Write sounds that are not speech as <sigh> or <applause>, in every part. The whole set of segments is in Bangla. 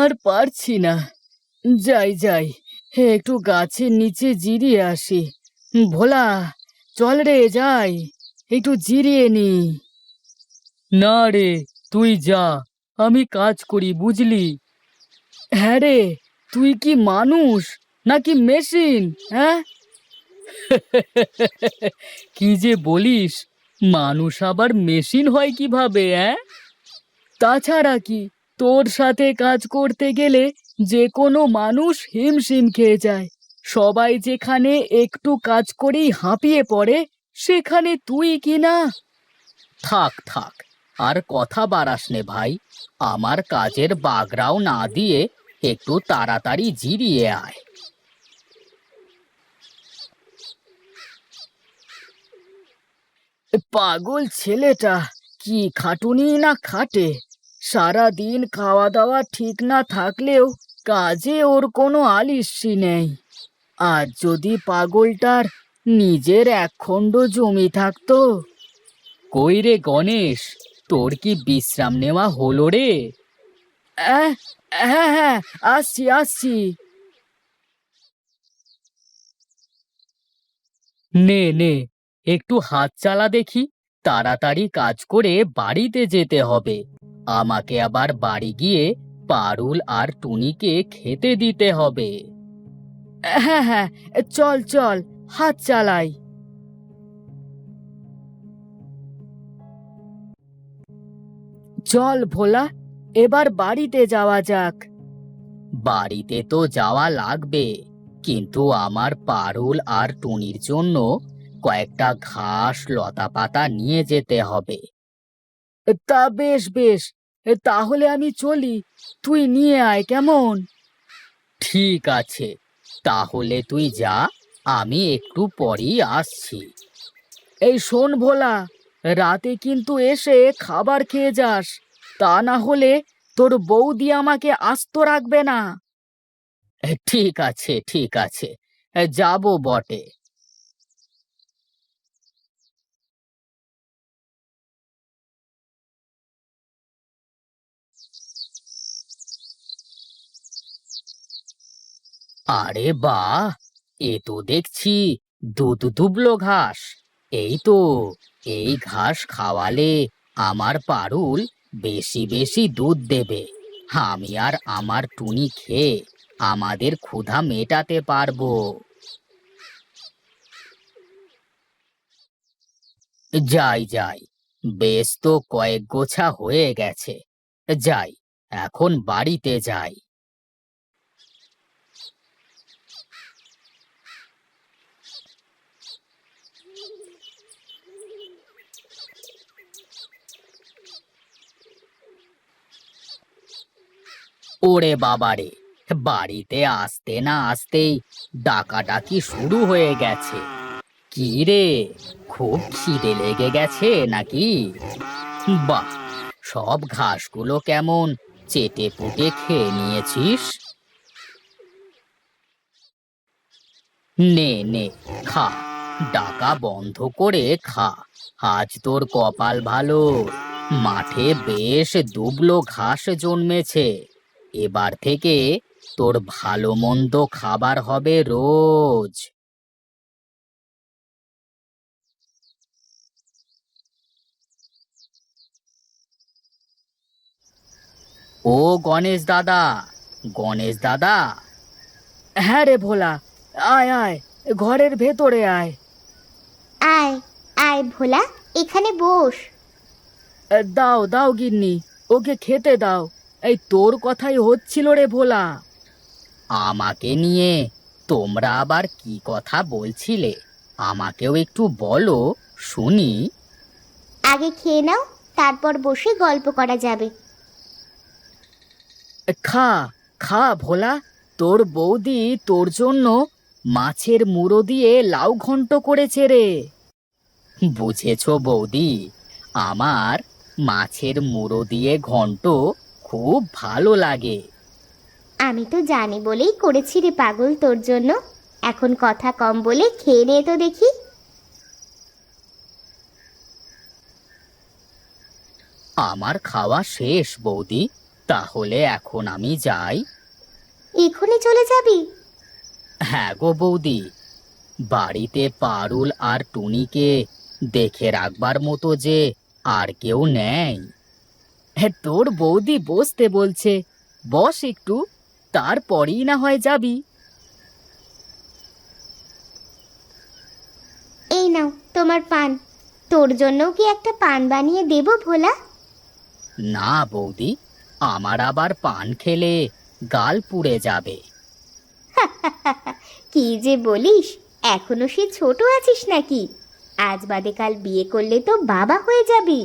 আর পারছি না। যাই যাই, একটু গাছের নিচে জিরিয়ে আসি। ভোলা, চল রে, যাই, একটু জিরিয়ে নি। না রে, তুই যা, আমি কাজ করি, বুঝলি? হ্যাঁ রে, তুই কি মানুষ নাকি মেশিন হ্যাঁ? <laughs> কি যে বলিস, মানুষ আবার মেশিন হয় কীভাবে হ্যাঁ তাছাড়া কি তোর সাথে কাজ করতে গেলে যে কোনো মানুষ হিমশিম খেয়ে যায়। সবাই যেখানে একটু কাজ করেই হাঁপিয়ে পড়ে, সেখানে তুই কি না? থাক থাক, আর কথা বাড়াস নে ভাই। আমার কাজের বাগড়াও না দিয়ে একটু তাড়াতাড়ি জিরিয়ে আয়। পাগল ছেলেটা, কি খাটুনি না খাটে? সারা দিন খাওয়া দাওয়া ঠিক না থাকলেও কাজে ওর কোনো আলিস্যি নেই। আর যদি পাগলটার নিজের একখণ্ড জমি থাকতো? কই রে গণেশ তোর কি বিশ্রাম নেওয়া হলো রে? হ্যাঁ হ্যাঁ আসছি আসছি। নে নে একটু হাত চালা দেখি তাড়াতাড়ি কাজ করে বাড়িতে যেতে হবে। আমাকে আবার বাড়ি গিয়ে পারুল আর টুনিকে খেতে দিতে হবে। হ্যাঁ হ্যাঁ চল চল হাত চালাই। চল ভোলা এবার বাড়িতে যাওয়া যাক। বাড়িতে তো যাওয়া লাগবে কিন্তু আমার পারুল আর টুনির জন্য কয়েকটা ঘাস লতা পাতা নিয়ে যেতে হবে। তা বেশ বেশ। তাহলে আমি চলি। তুই নিয়ে আয় কেমন? ঠিক আছে। তাহলে তুই যা আমি একটু পরেই আসছি। এই শোন ভোলা রাতে কিন্তু এসে খাবার খেয়ে যাস। তা না হলে তোর বৌদি আমাকে আস্ত রাখবে না। ঠিক আছে ঠিক আছে। যাব বটে। আরে বাহ, এ তো দেখছি দুধ দুবলো ঘাস। এই তো, এই ঘাস খাওয়ালে আমার পারুল বেশি বেশি দুধ দেবে। আমি আর আমার টুনি খেয়ে আমাদের ক্ষুধা মেটাতে পারব। যাই যাই, বেশ তো কয়েক গোছা হয়ে গেছে। যাই, এখন বাড়িতে যাই। ওরে বাবারে, বাড়িতে আসতে না আসতেই ডাকাডাকি শুরু হয়ে গেছে? কি রে, খুব খিদে লেগে গেছে নাকি? বাহ, সব ঘাসগুলো কেমন চেটে পুটে খেয়ে নিয়েছিস? নে নে, খা, ডাকা বন্ধ করে খা, আজ তোর কপাল ভালো, মাঠে বেশ দুবলো ঘাস জন্মেছে। এবার থেকে তোর ভালো মন্দ খাবার হবে রোজ। ও গণেশ দাদা গণেশ দাদা। হ্যাঁ রে ভোলা আয় আয় ঘরের ভেতরে আয়। আয় আয় ভোলা এখানে বস। দাও দাও গিন্নি ওকে খেতে দাও। এই তোর কথাই হচ্ছিল রে ভোলা। আমাকে নিয়ে তোমরা আবার কি কথা বলছিলে? আমাকেও একটু বলো শুনি। আগে খেয়ে নাও তারপর বসে গল্প করা যাবে। খা খা ভোলা তোর বৌদি তোর জন্য মাছের মুড়ো দিয়ে লাউ ঘন্ট করেছে রে। বুঝেছ বৌদি আমার মাছের মুড়ো দিয়ে ঘন্ট খুব ভালো লাগে। আমি তো জানি বলেই করেছি রে পাগল তোর জন্য। এখন কথা কম বলে খেয়ে নে তো দেখি। আমার খাওয়া শেষ বৌদি। তাহলে এখন আমি যাই। এখনই চলে যাবি? হ্যাঁ গো বৌদি। বাড়িতে পারুল আর টুনিকে দেখে রাখবার মতো যে আর কেউ নেই। হ্যাঁ তোর বৌদি বসতে বলছে। বস একটু তারপরেই না হয় যাবি। এই নাও তোমার পান। তোর জন্যও কি একটা পান বানিয়ে দেবো ভোলা? না বৌদি আমার আবার পান খেলে গাল পুড়ে যাবে। <laughs> কি যে বলিস এখনও সে ছোট আছিস নাকি? আজ বাদে কাল বিয়ে করলে তো বাবা হয়ে যাবি।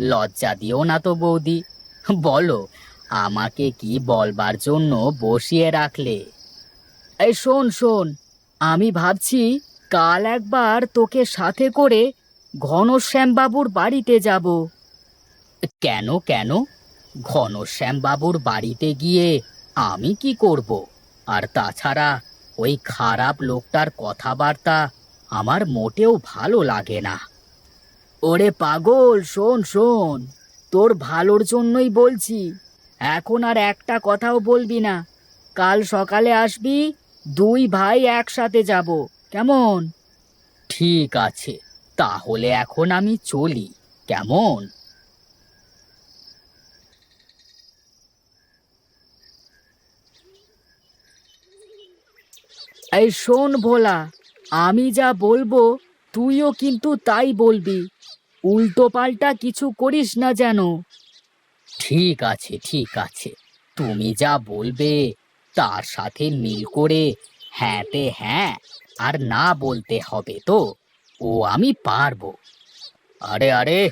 লজ্জা দিও না তো বৌদি। বলো, আমাকে কি বলবার জন্য বসিয়ে রাখলে? এই শোন শোন, আমি ভাবছি কাল একবার তোকে সাথে করে ঘনশ্যামবাবুর বাড়িতে যাব। কেন কেন? ঘনশ্যামবাবুর বাড়িতে গিয়ে আমি কি করব? আর তাছাড়া ওই খারাপ লোকটার কথাবার্তা আমার মোটেও ভালো লাগে না। ওরে পাগল শোন শোন। তোর ভালোর জন্যই বলছি। এখন আর একটা কথাও বলবি না। কাল সকালে আসবি দুই ভাই একসাথে যাব। কেমন? ঠিক আছে তাহলে এখন আমি চলি। কেমন? এই শোন ভোলা আমি যা বলব তুইও কিন্তু তাই বলবি। উল্টো পাল্টা কিছু করিস না যেন। ঠিক আছে ঠিক আছে। তুমি যা বলবে তার সাথে মিল করে হ্যাঁতে হ্যাঁ আর না বলতে হবে তো। ও আমি পারব। আরে আরে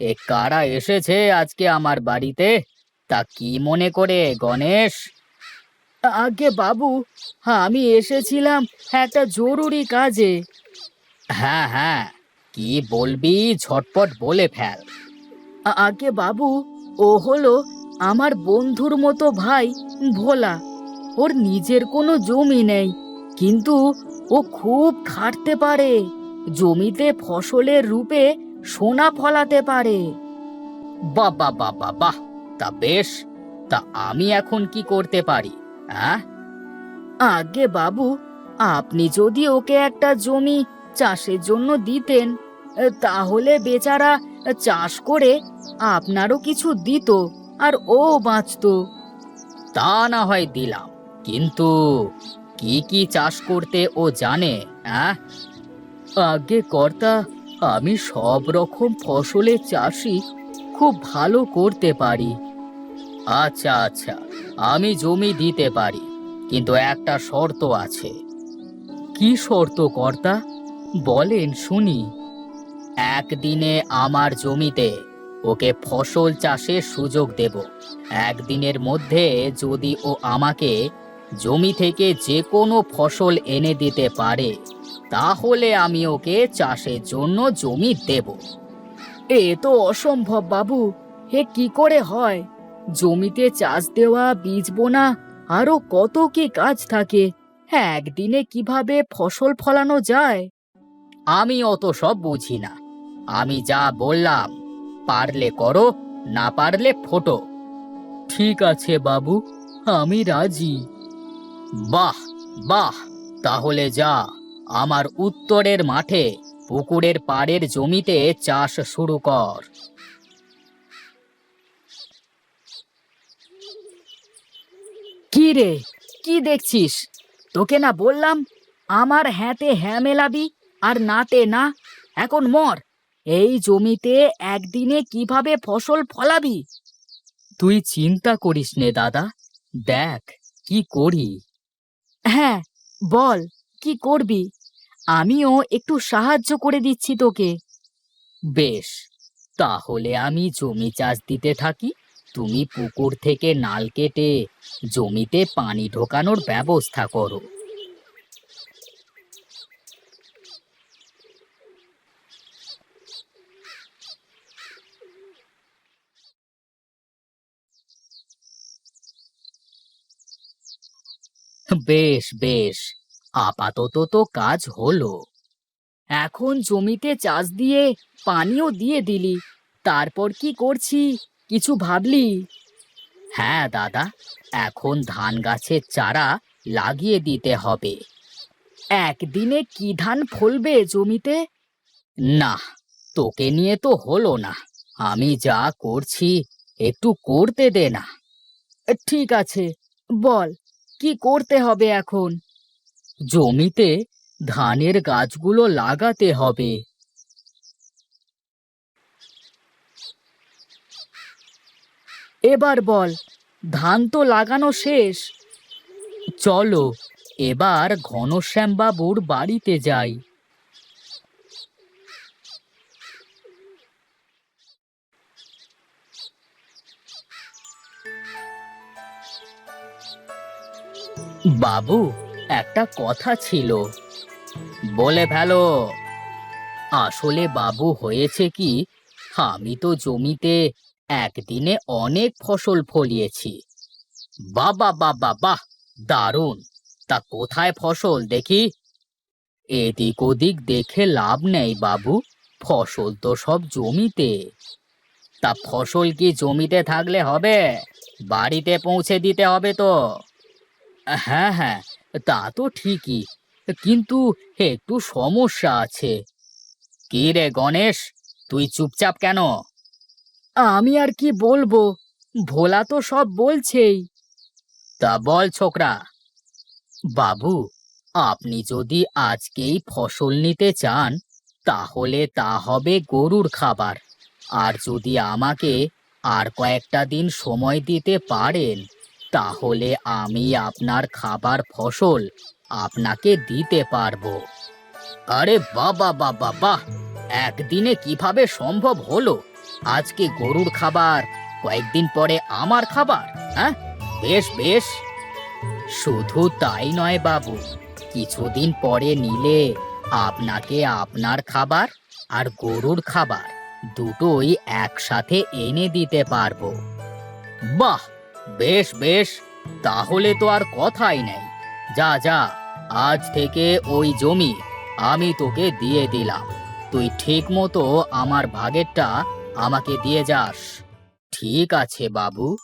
এ কারা এসেছে আজকে আমার বাড়িতে? তা কি মনে করে গণেশ? আগে বাবু হ্যাঁ আমি এসেছিলাম একটা জরুরি কাজে। হ্যাঁ হ্যাঁ কি বলবি? ঝটপট বলে ফেল। আগে বাবু ও হলো আমার বন্ধুর মতো ভাই ভোলা। ওর নিজের কোনো জমি নেই কিন্তু ও খুব খাটতে পারে। জমিতে ফসলের রূপে সোনা ফলাতে পারে। বাবা বাবা বাহ তা বেশ। তা আমি এখন কি করতে পারি হ্যাঁ আগে বাবু আপনি যদি ওকে একটা জমি চাষের জন্য দিতেন, তাহলে বেচারা চাষ করে আপনারও কিছু দিত আর ও বাঁচতো। তা না হয় দিলাম, কিন্তু কি কি চাষ করতে ও জানে আগে কর্তা, আমি সব রকম ফসলের চাষই খুব ভালো করতে পারি। আচ্ছা আচ্ছা আমি জমি দিতে পারি, কিন্তু একটা শর্ত আছে। কি শর্ত কর্তা? বলেন, শুনি। একদিনে আমার জমিতে ওকে ফসল চাষের সুযোগ দেব। একদিনের মধ্যে যদি ও আমাকে জমি থেকে যে কোনো ফসল এনে দিতে পারে, তাহলে আমি ওকে চাষের জন্য জমি দেব। এ তো অসম্ভব, বাবু। হে কি করে হয়? জমিতে চাষ দেওয়া, বীজ বোনা, আরও কত কি কাজ থাকে? হ্যাঁ একদিনে কীভাবে ফসল ফলানো যায়? আমি অত সব বুঝি না। আমি যা বললাম, পারলে করো, না পারলে ফোটো। ঠিক আছে বাবু, আমি রাজি। বাহ বাহ, তাহলে যা, আমার উত্তরের মাঠে, পুকুরের পাড়ের জমিতে চাষ শুরু কর। কি রে, কি দেখছিস? তোকে না বললাম, আমার হ্যাঁতে হ্যাঁ মেলাবি? আর নাতে না, এখন মর। এই জমিতে একদিনে কীভাবে ফসল ফলাবি? তুই চিন্তা করিস নে, দাদা। দেখ, কি করি? হ্যাঁ বল, কি করবি? আমিও একটু সাহায্য করে দিচ্ছি তোকে। বেশ, তাহলে আমি জমি চাষ দিতে থাকি। তুমি পুকুর থেকে নাল কেটে জমিতে পানি ঢোকানোর ব্যবস্থা করো। বেশ বেশ। আপাতত তো কাজ হলো। এখন জমিতে চাষ দিয়ে পানিও দিয়ে দিলি, তারপর কি করছি, কিছু ভাবলি? হ্যাঁ দাদা, এখন ধান গাছের চারা লাগিয়ে দিতে হবে। একদিনে কি ধান ফলবে জমিতে? না, তোকে নিয়ে তো হলো না। আমি যা করছি, একটু করতে দে না। ঠিক আছে, বল। কি করতে হবে এখন? জমিতে ধানের গাছগুলো লাগাতে হবে। এবার বল ধান তো লাগানো শেষ। চলো এবার ঘনশ্যামবাবুর বাড়িতে যাই। বাবু, একটা কথা ছিল। বলে ফেলো, আসলে বাবু হয়েছে কি, আমি তো জমিতে একদিনে অনেক ফসল ফলিয়েছি। বাবা বাবা বাহ, দারুণ। তা কোথায় ফসল দেখি? এদিক ওদিক দেখে লাভ নেই বাবু, ফসল তো সব জমিতে। তা ফসল কি জমিতে থাকলে হবে? বাড়িতে পৌঁছে দিতে হবে তো। হ্যাঁ হ্যাঁ তা তো ঠিকই। কিন্তু একটু সমস্যা আছে। কি রে গণেশ, তুই চুপচাপ কেন? আমি আর কি বলব? ভোলা তো সব বলছেই। তা বল ছোকরা। বাবু, আপনি যদি আজকেই ফসল নিতে চান, তাহলে তা হবে গরুর খাবার। আর যদি আমাকে আর কয়েকটা দিন সময় দিতে পারেন তাহলে আমি আপনার খাবার ফসল আপনাকে দিতে পারব। আরে বাবা বাবা বাহ। একদিনে কীভাবে সম্ভব হলো? আজকে গরুর খাবার, কয়েকদিন পরে আমার খাবার হ্যাঁ? বেশ বেশ। শুধু তাই নয় বাবু, কিছুদিন পরে নিলে আপনাকে আপনার খাবার আর গরুর খাবার দুটোই একসাথে এনে দিতে পারব। বাহ বেশ বেশ, তাহলে তো আর কথাই নেই। যা যা, আজ থেকে ওই জমি আমি তোকে দিয়ে দিলাম। তুই ঠিক মতো আমার ভাগেরটা আমাকে দিয়ে যাস। ঠিক আছে, বাবু।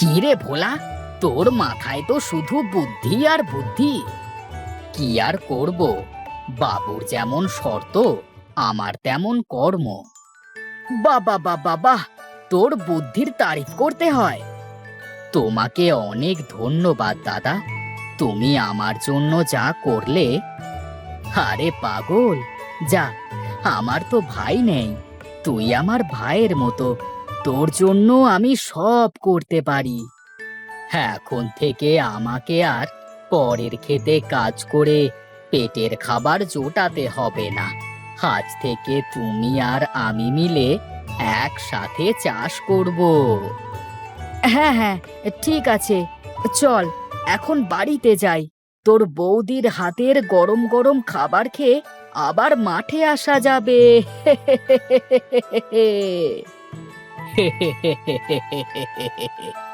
কিরে ভোলা, তোর মাথায় তো শুধু বুদ্ধি আর বুদ্ধি। কি আর করব? বাবুর যেমন শর্ত, আমার তেমন কর্ম। বাবা বাবা বাহ, তোর বুদ্ধির তারিফ করতে হয়। তোমাকে অনেক ধন্যবাদ, দাদা। তুমি আমার জন্য যা করলে। আরে পাগল, যা, আমার তো ভাই নেই। তুই আমার ভাইয়ের মতো, তোর জন্য আমি সব করতে পারি। এখন থেকে আমাকে আর পরের খেতে কাজ করে পেটের খাবার জোটাতে হবে না। আজ থেকে তুমি আর আমি মিলে একসাথে চাষ করব। হ্যাঁ হ্যাঁ ঠিক আছে। চল এখন বাড়িতে যাই। তোর বৌদির হাতের গরম গরম খাবার খেয়ে আবার মাঠে আসা যাবে। <laughs>